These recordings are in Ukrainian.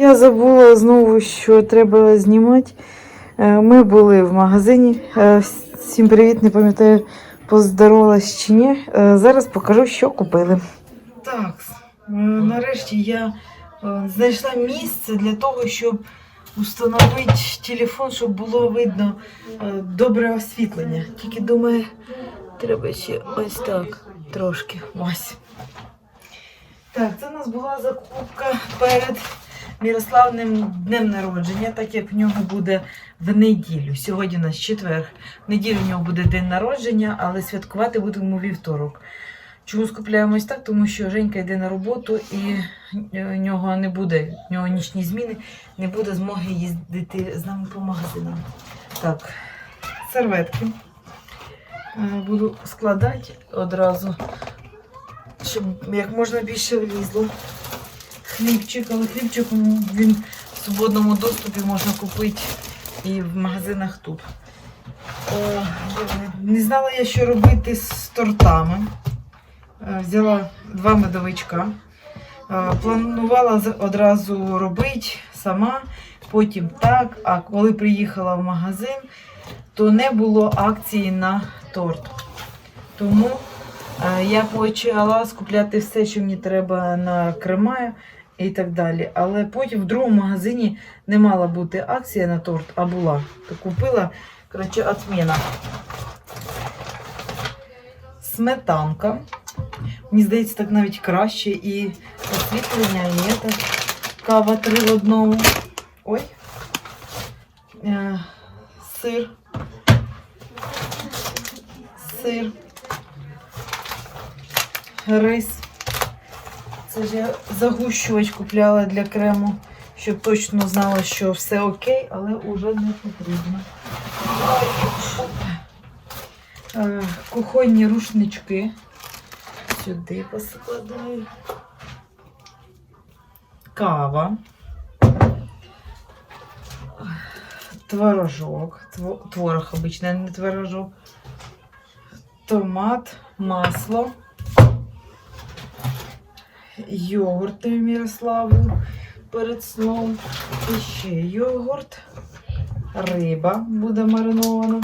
Я забула знову, що треба знімати. Е, Ми були в магазині. Е, Всім привіт, не пам'ятаю, поздоровалась чи ні. Е, Зараз покажу, що купили. Так, нарешті я знайшла місце для того, щоб установити телефон, щоб було видно добре освітлення. Тільки думаю, треба ще ось так трошки. Ось. Так, це у нас була закупка перед Мірославним днем народження, так як в нього буде в неділю. Сьогодні у нас четвер. В неділю в нього буде день народження, але святкувати будемо вівторок. Чому скупляємось так? Тому що Женька йде на роботу і в нього не буде, в нього нічні зміни, не буде змоги їздити з нами по магазинам. Так, серветки. Е, Буду складати одразу, щоб як можна більше влізло. Хлібчик, але хлібчик він в свободному доступі можна купити і в магазинах тут. Е, Не знала я, що робити з тортами. Е, Взяла два медовичка. Е, Планувала одразу робити сама, потім так. А коли приїхала в магазин, то не було акції на торт. Тому е, я почала скупляти все, що мені треба на крема і так далі. Але потім в другому магазині не мала бути акція на торт, а була. То купила, коротше, отміна. Сметанка. Мені здається, так навіть краще і освітлення, і це кава три в одному. Ой. Е, сир. Сир. Рис. Це ж я загущувач купляла для крему, щоб точно знала, що все окей, але вже не потрібно. Кухонні рушнички. Сюди поскладаю. Кава. Творожок. Творог обичний, не творожок. Томат, масло. Йогурти Мірославу перед сном. І ще йогурт. Риба буде маринована.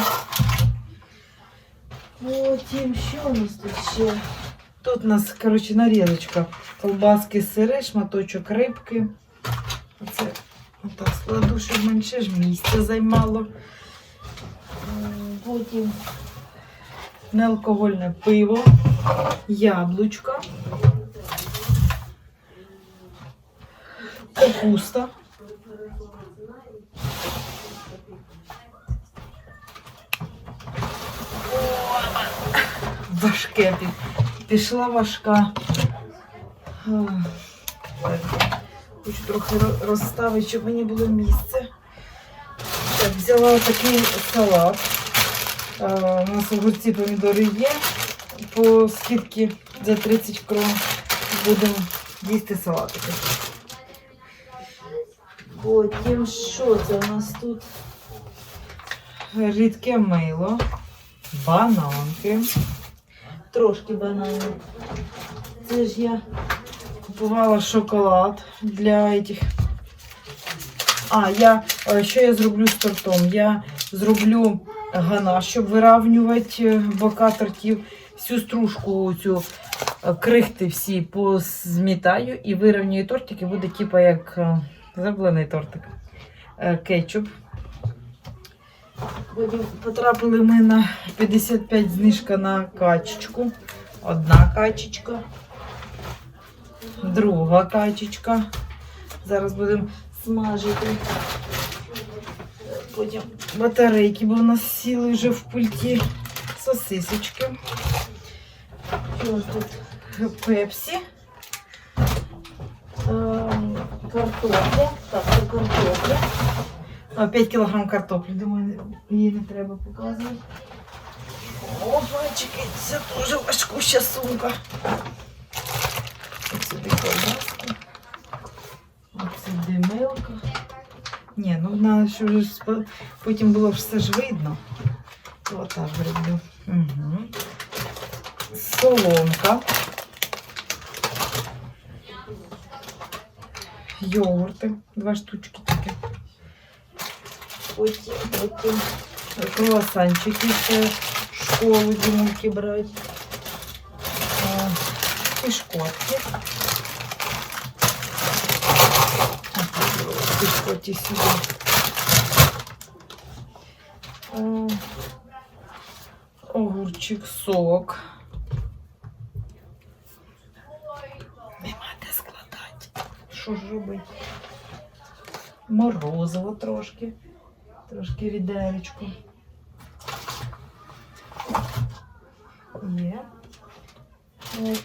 Потім, що у нас тут ще? Тут у нас, коротше, нарізочка. Колбаски, сири, шматочок рибки. Оце отак складу, щоб менше ж місця займало. Потім неалкогольне пиво, яблучка, капуста. Важке пішла важка. Хочу трохи розставити, щоб мені було місце. Так, взяла такий салат. У нас огурці помідори є. По скидці за 30 крон будемо їсти салатики. Потім що це у нас тут? Рідке мило, бананки. Трошки бананів. Це ж я купувала шоколад для этих. А, я е, що я зроблю з тортом? Я зроблю ганаш, щоб виравнювати е, бока тортів. Всю стружку цю е, крихти всі позмітаю і вирівнюю тортик, і буде типу як е, зроблений тортик. Е, Кетчуп. Потрапили ми на 55 знижка на качечку. Одна качечка. Друга качечка. Зараз будемо смажити. Потім батарейки, бо в нас сіли вже в пульті. Сосисочки. Що тут? Пепсі. Картопля. Так, це картопля. А, 5 кілограм картоплі. Думаю, її не треба показувати. О, мальчики, це дуже важкуща сумка. Ось сюди колбаски. Оце димилка. Ні, ну вона що ж потім було все ж видно. То Отак роблю. Угу. Соломка. йогурти, два штучки такі. Потім, потім круасанчики ще в школу дімульки брати. А, І шкотки. І шкоті сюди. А, Огурчик, сок. Що ж робити? Морозиво трошки. Трошки відеречку. Є.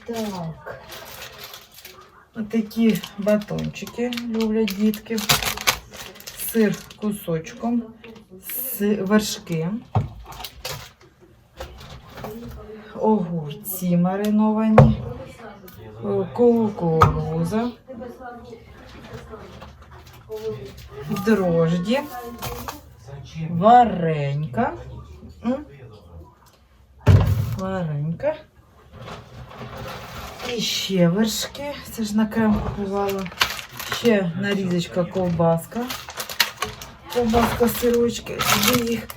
Так. Отакі батончики люблять дітки. Сир кусочком. Вершки. Огурці мариновані. Кукуруза. Дрожді. Варенька. Варенька. І ще вершки. Це ж на крем купувала. Ще нарізочка ковбаска. Ковбаска сирочки. Сюди їх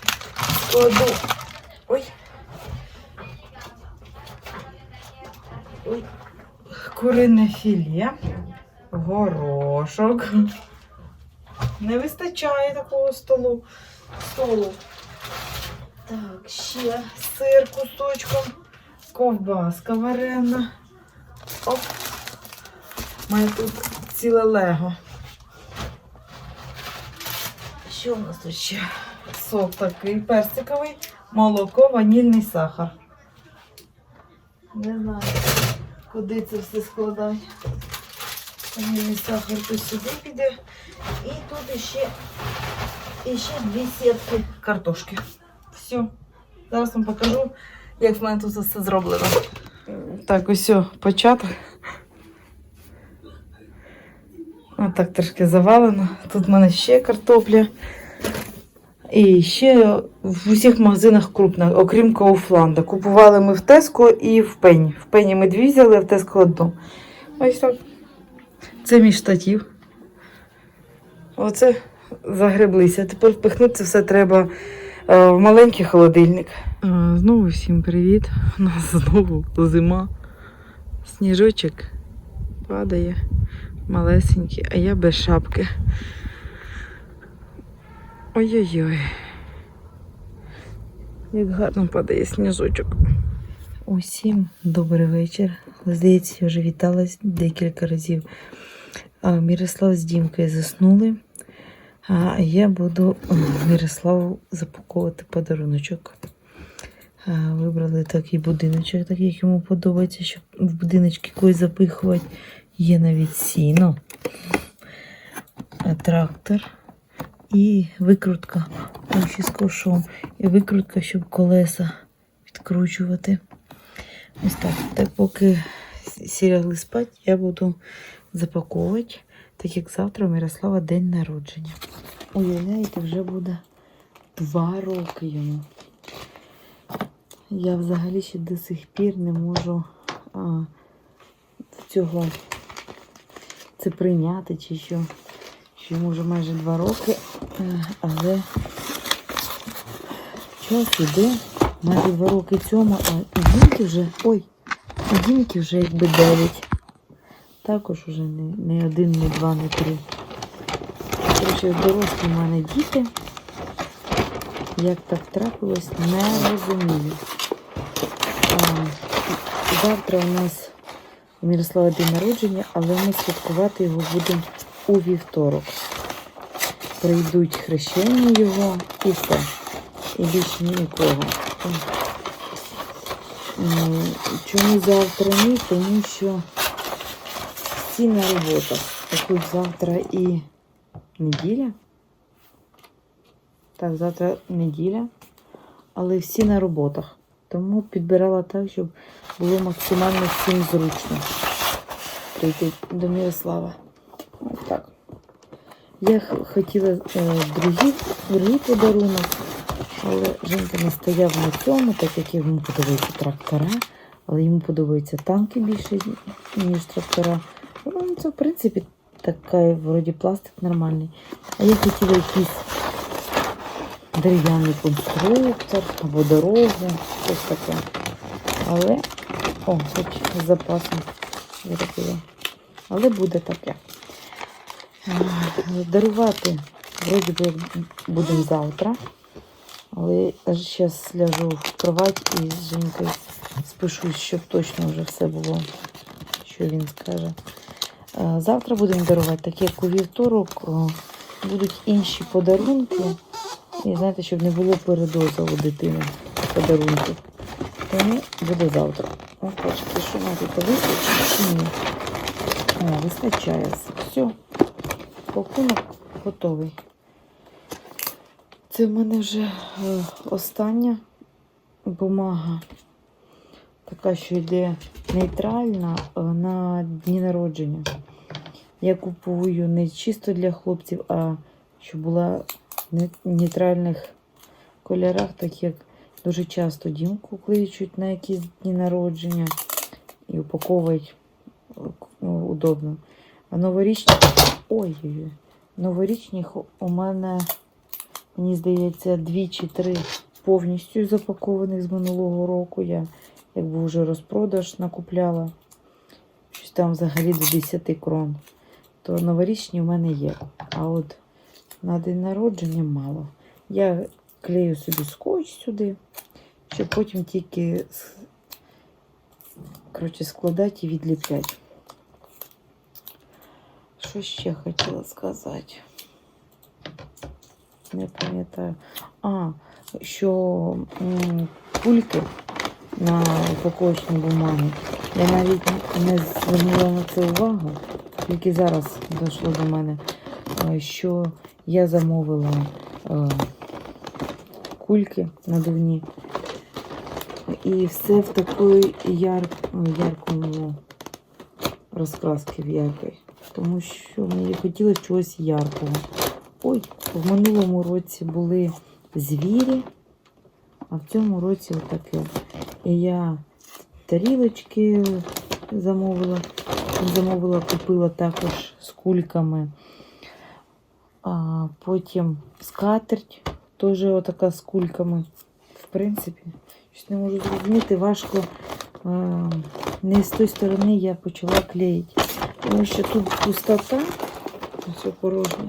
кладу. Ой. Ой. Курине філе. Горошок. Не вистачає такого столу. Столу. Так, ще сир кусочком. Ковбаска варена. Оп. Мене тут ціле лего. Що у нас тут ще? Сок такий персиковий, молоко, ванільний сахар. Не знаю, куди це все складати. Ванільний сахар то сюди піде. І тут ще, ще дві сітки картошки. Все. Зараз вам покажу, як в мене тут все зроблено. Так, ось початок. Отак трошки завалено. Тут в мене ще картопля. І ще в усіх магазинах крупна, окрім Кауфланда. Купували ми в Теско і в Пені. В Пені ми дві взяли, а в Теско одну. Ось так. Це мій штатів. Оце загреблися. Тепер впихнути це все треба е, в маленький холодильник. Знову всім привіт. У нас знову зима. Сніжочок падає малесенький, а я без шапки. Ой-ой-ой. Як гарно падає сніжочок. Усім добрий вечір. Здається, я вже віталась декілька разів. Мірослав з Дімкою заснули. А я буду Мірославу запаковувати подаруночок. Вибрали такий будиночок, так як йому подобається, щоб в будиночки когось запихувати. Є навіть сіно, трактор і викрутка з ковшом. І викрутка, щоб колеса відкручувати. Ось так. Так поки сірягли спати, я буду запаковувати, так як завтра у Мирослава день народження. Уявляєте, вже буде два роки йому. Я взагалі ще до сих пір не можу а, цього це прийняти, чи що, що йому вже майже два роки, Е, але час іде, майже два роки цьому, а Дімки вже, ой, Дімки вже якби дев'ять. Також уже не, не один, не два, не три. Коротше, дорослі в мене діти. Як так трапилось, не розумію. А, завтра у нас у Мірослава день народження, але ми святкувати його будемо у вівторок. Прийдуть хрещення його і все. І більше нікого. Чому завтра ні? Тому що всі на роботах. Так хоч завтра і неділя. Так, завтра неділя, але всі на роботах. Тому підбирала так, щоб було максимально всім зручно прийти до Мирослава. Так. Я хотіла е, другий, другий подарунок, але жінка настояв на цьому, так як йому подобаються трактора, але йому подобаються танки більше, ніж трактора. Ну, це, в принципі, такий вроді пластик нормальний. А я хотіла якийсь дерев'яний конструктор або дорогу, щось таке. Але, о, хоч з запасом зробила. Але буде таке. Дарувати вроді будемо завтра. Але я зараз ляжу в кровать і з Женькою спишусь, щоб точно вже все було, що він скаже. Е, Завтра будемо дарувати, так як у вівторок будуть інші подарунки. І знаєте, щоб не було передозу у дитини подарунків. Тому буде завтра. О, бачите, що нам тут вистачить чи ні? О, вистачає. Все. Пакунок готовий. Це в мене вже е, остання бумага. Така, що йде нейтральна е, на дні народження. Я купую не чисто для хлопців, а щоб була в нейтральних кольорах, так як дуже часто дімку кличуть на якісь дні народження і упаковують е, ну, удобно. А новорічні. Ой-ой-ой. Новорічних у мене, мені здається, дві чи три повністю запакованих з минулого року. Я якби вже розпродаж накупляла. Щось там взагалі до 10 крон. То новорічні в мене є. А от на день народження мало. Я клею собі скотч сюди, щоб потім тільки коротше, складати і відліпляти. Що ще хотіла сказати? Не пам'ятаю. А, що кульки на упаковочній бумагі. Я навіть не звернула на це увагу, тільки зараз дійшло до мене, е, що я замовила е, кульки надувні. І все в такої яр... яркому розкраски в яркій. Тому що мені хотілося чогось яркого. Ой, в минулому році були звірі, а в цьому році отаке. І я тарілочки замовила. Замовила, купила також з кульками. А потім скатерть, теж отака з кульками. В принципі, щось не можу зрозуміти, важко. е, Не з тої сторони я почала клеїти. Тому що тут пустота, все порожнє.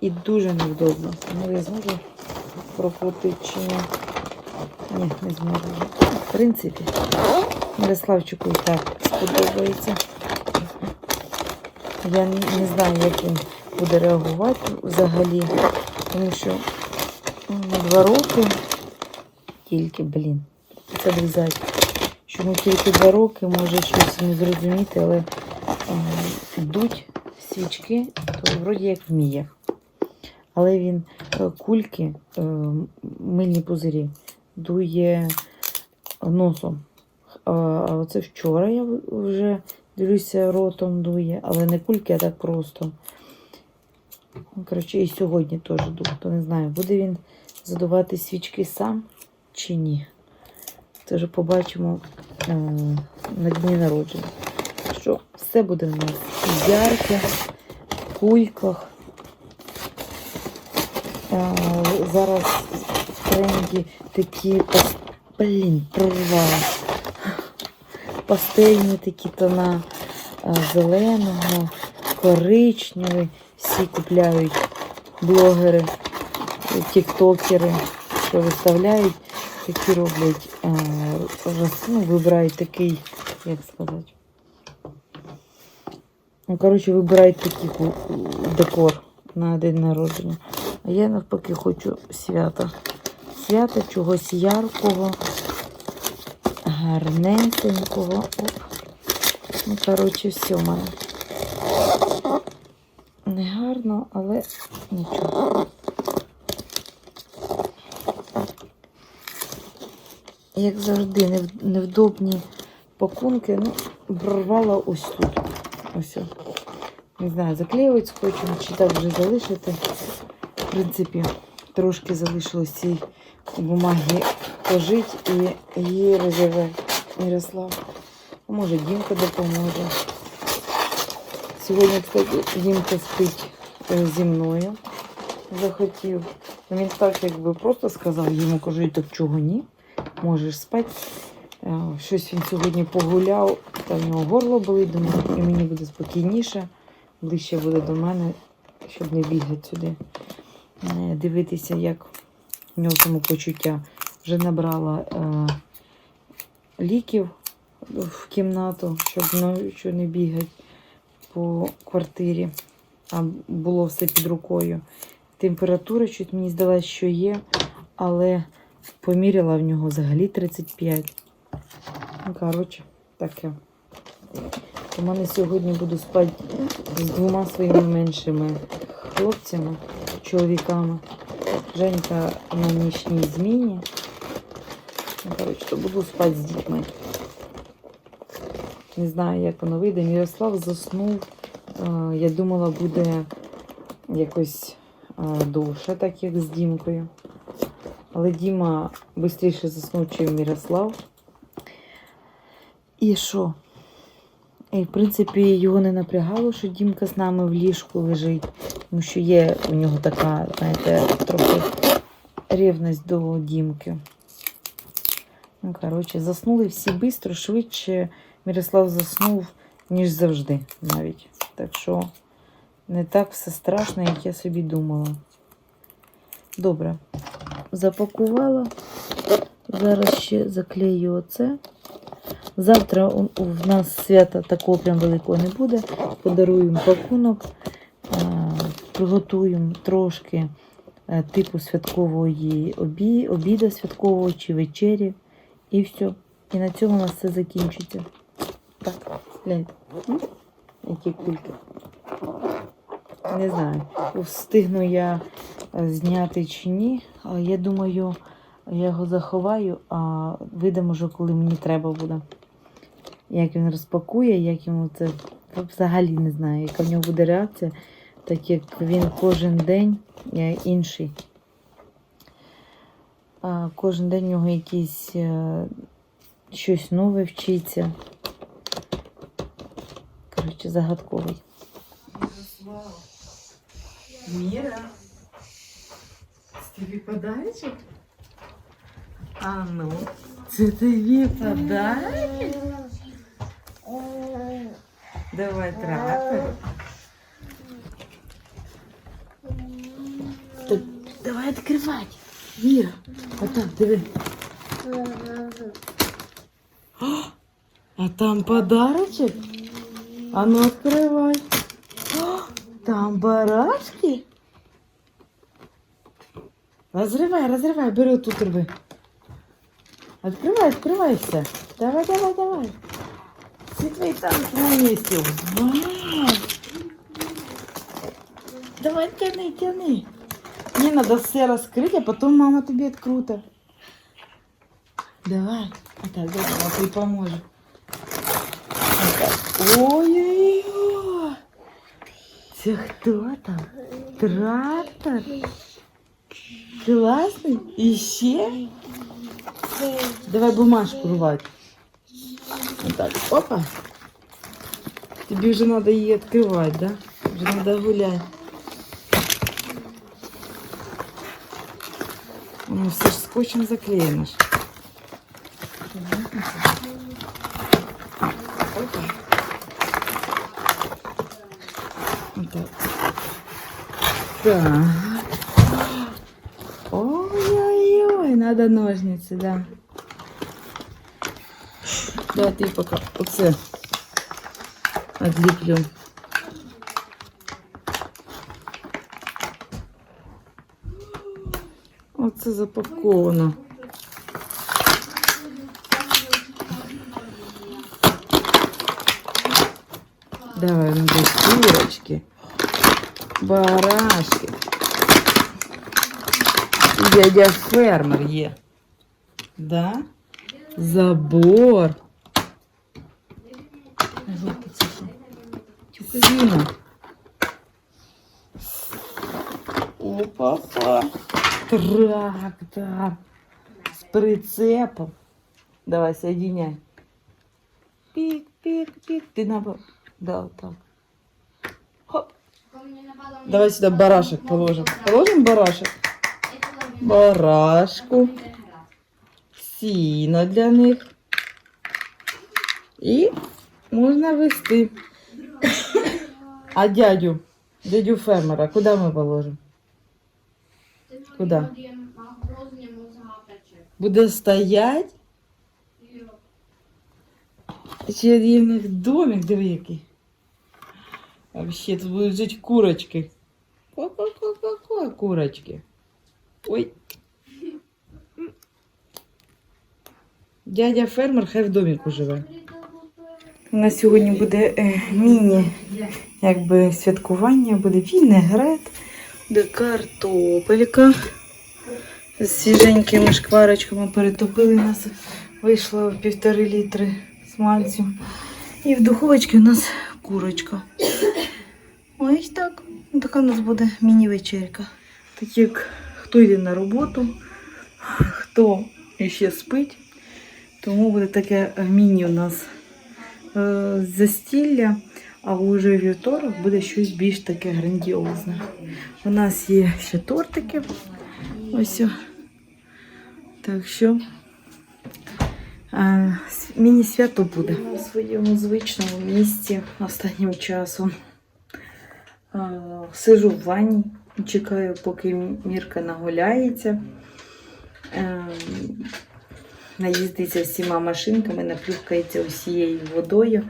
І дуже невдобно. Ну, я зможу прокрутити чи ні. Не зможу. В принципі, Мирославчику і так сподобається. Я не, знаю, як він буде реагувати взагалі, тому що м, два роки тільки, блін, це врізати. Що тільки два роки, може щось не зрозуміти, але йдуть свічки, то вроді як вміє. Але він е, кульки, е, мильні пузирі, дує носом. А, оце вчора я вже дивлюся, ротом дує, але не кульки, а так просто. Коротше, і сьогодні теж дух. То не знаю, буде він задувати свічки сам чи ні. Це вже побачимо е, на дні народження. Що все буде в нас ярке, в кульках. Зараз в тренді такі блін, прорвала. Пастельні такі тона зеленого, коричневий. Всі купляють блогери, тіктокери, що виставляють, такі роблять, ну, вибирають такий, як сказати. Ну, коротше, вибирають такий декор на день народження. А я навпаки хочу свята. Свята чогось яркого, гарненького. Оп. Ну, коротше, все в мене. Не гарно, але нічого. Як завжди, невдобні пакунки, ну, прорвала ось тут. Ось. Не знаю, заклеювати скотчем чи так вже залишити. В принципі, трошки залишилось цієї бумаги пожити і її розірве Мирослав. Може, Дімка допоможе. Сьогодні, кстати, Дімка спить е, зі мною. Захотів. Він так якби просто сказав, йому кажу, і так чого ні, можеш спати. Е, Щось він сьогодні погуляв, та в нього горло болить, думаю, і мені буде спокійніше, ближче буде до мене, щоб не бігати сюди. Е, Дивитися, як в нього самопочуття. Вже набрала е, ліків в кімнату, щоб ночі не бігати по квартирі, а було все під рукою. Температура чуть мені здалась, що є, але поміряла в нього взагалі 35. Ну, коротше, таке. У мене сьогодні буду спати з двома своїми меншими хлопцями, чоловіками. Женька на нічній зміні. Ну, коротше, буду спати з дітьми. Не знаю, як воно вийде. Мірослав заснув. Е, Я думала, буде якось е, довше, так як з Дімкою. Але Діма швидше заснув, ніж Мірослав. І що? І, в принципі, його не напрягало, що Дімка з нами в ліжку лежить. Тому що є у нього така, знаєте, трохи рівність до Дімки. Ну, коротше, заснули всі швидко, швидше. Мирослав заснув, ніж завжди навіть. Так що не так все страшно, як я собі думала. Добре. Запакувала. Зараз ще заклею оце. Завтра в нас свята такого прям великого не буде. Подаруємо пакунок, приготуємо трошки е, типу святкової обі, обіда святкового чи вечері. І все. І на цьому у нас все закінчиться. Так, гляньте. Які кульки. Не знаю, встигну я е, зняти чи ні. Я думаю, я його заховаю, а видам уже, коли мені треба буде. Як він розпакує, як йому це взагалі не знаю, яка в нього буде реакція, так як він кожен день інший. Кожен день у нього якийсь е, щось нове вчиться. Коротше, загадковий. Мира, тобі подарочок? А ну, це тобі подарок? Давай трапи. Так, давай відкривати. Міра, отак, диви. О, А там подарочок? А ну відкривай. О, Там барашки. Разрывай, разрывай, бери тут рви. Открывай, открывай все. Давай, давай, давай. Твои танки на. Вау. Давай, тяни, тяни. Мне надо все раскрыть, а потом мама тебе открутит. Давай. А так, давай, поможу. Вот так. Ой-ой-ой. Це хто там? Трактор? Класний? І ще? Давай бумажку рвати. Отак. Опа. Тобі вже треба її відкривати, да? Вже треба гуляти. Ну, все ж скотчем заклеєно ж. Опа. Отак. Так. Ой-ой-ой, надо ножниці, да. Да, ти поки оце одліплю. Оце запаковано. Давай, ну курочки, барашки. Дядя фермер є. Да? Забор. Сіно. Опа-па. Трактор. С прицепом. Давай, соединяй. Пик, пик, пик. Ты на... Да, вот так. Давай сюди барашек положимо. Положимо барашек? Барашку. Сіно для них. І можна вести. А дядю, дядю фермера, куди ми положимо? Куда? Буде стоять? Ще є в них домик, диви який. Вообще тут будуть жити курочки. Ко-ко-ко-ко-ко, курочки. Ой. Дядя фермер хай в домику живе. У нас сьогодні буде е, міні якби, святкування, буде вінегрет, буде картопелька з свіженькими шкварочками перетопили у нас. Вийшло півтори літри смальцю. І в духовочці у нас курочка. Ось так. Така у нас буде міні-вечерка. Так як хто йде на роботу, хто ще спить, тому буде таке міні у нас застілля, а вже у вівторок буде щось більш таке грандіозне. У нас є ще тортики. Ось. Так що е, міні-свято буде. На своєму звичному місці останнім часом. Е, Сижу в ванні, чекаю, поки Мірка нагуляється. Наїздиться всіма машинками, наплюхкається усією водою,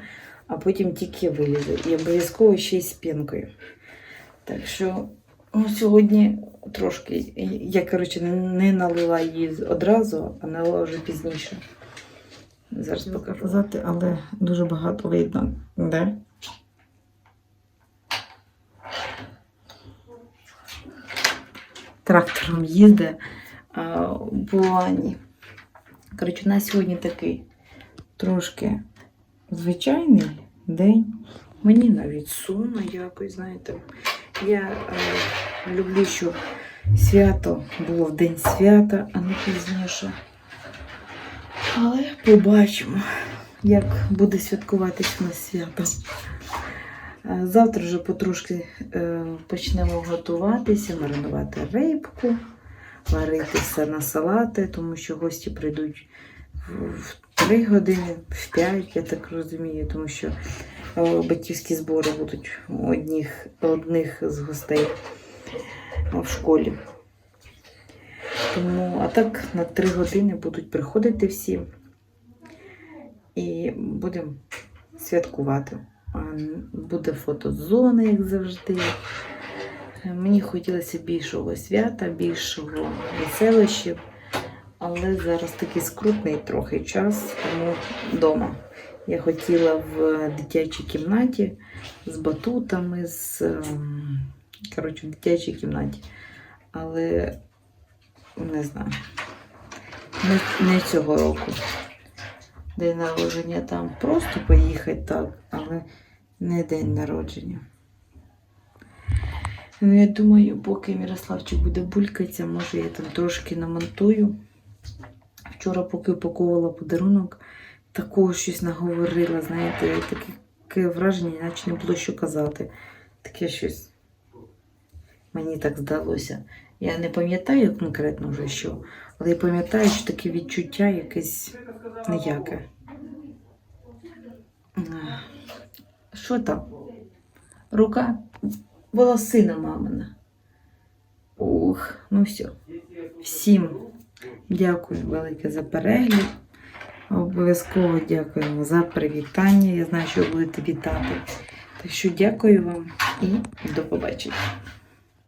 а потім тільки вилізе. І обов'язково ще й з пінкою. Так що ну, сьогодні трошки, я, коротше, не налила її одразу, а налила вже пізніше. Зараз покажу. Казати, але дуже багато видно. Да? Трактором їздить по лані. Коротше, у нас сьогодні такий трошки звичайний день. Мені навіть сумно якось, знаєте. Я е, люблю, щоб свято було в день свята, а не пізніше. Але побачимо, як буде святкуватись у свято. Е, Завтра вже потрошки е, почнемо готуватися, маринувати рибку варити все на салати, тому що гості прийдуть в- в 3 години, в 5, я так розумію, тому що батьківські збори будуть одних, одних з гостей в школі. Тому, а так на 3 години будуть приходити всі і будемо святкувати. Буде фотозона, як завжди. Мені хотілося більшого свята, більшого веселищів, але зараз такий скрутний трохи час, тому вдома. Я хотіла в дитячій кімнаті з батутами, з ем, коротше, в дитячій кімнаті. Але не знаю. Не, не цього року. День народження там просто поїхати так, але не день народження. Ну, я думаю, поки Мірославчик буде булькатися, може я там трошки намонтую. Вчора, поки упаковувала подарунок, такого щось наговорила, знаєте, таке, враження, наче не було що казати. Таке щось мені так здалося. Я не пам'ятаю конкретно вже що, але я пам'ятаю, що таке відчуття якесь ніяке. Що там? Рука? Волосина мамина. Ух, ну все. Всім дякую велике за перегляд. Обов'язково дякуємо за привітання. Я знаю, що ви будете вітати. Так що дякую вам і до побачення.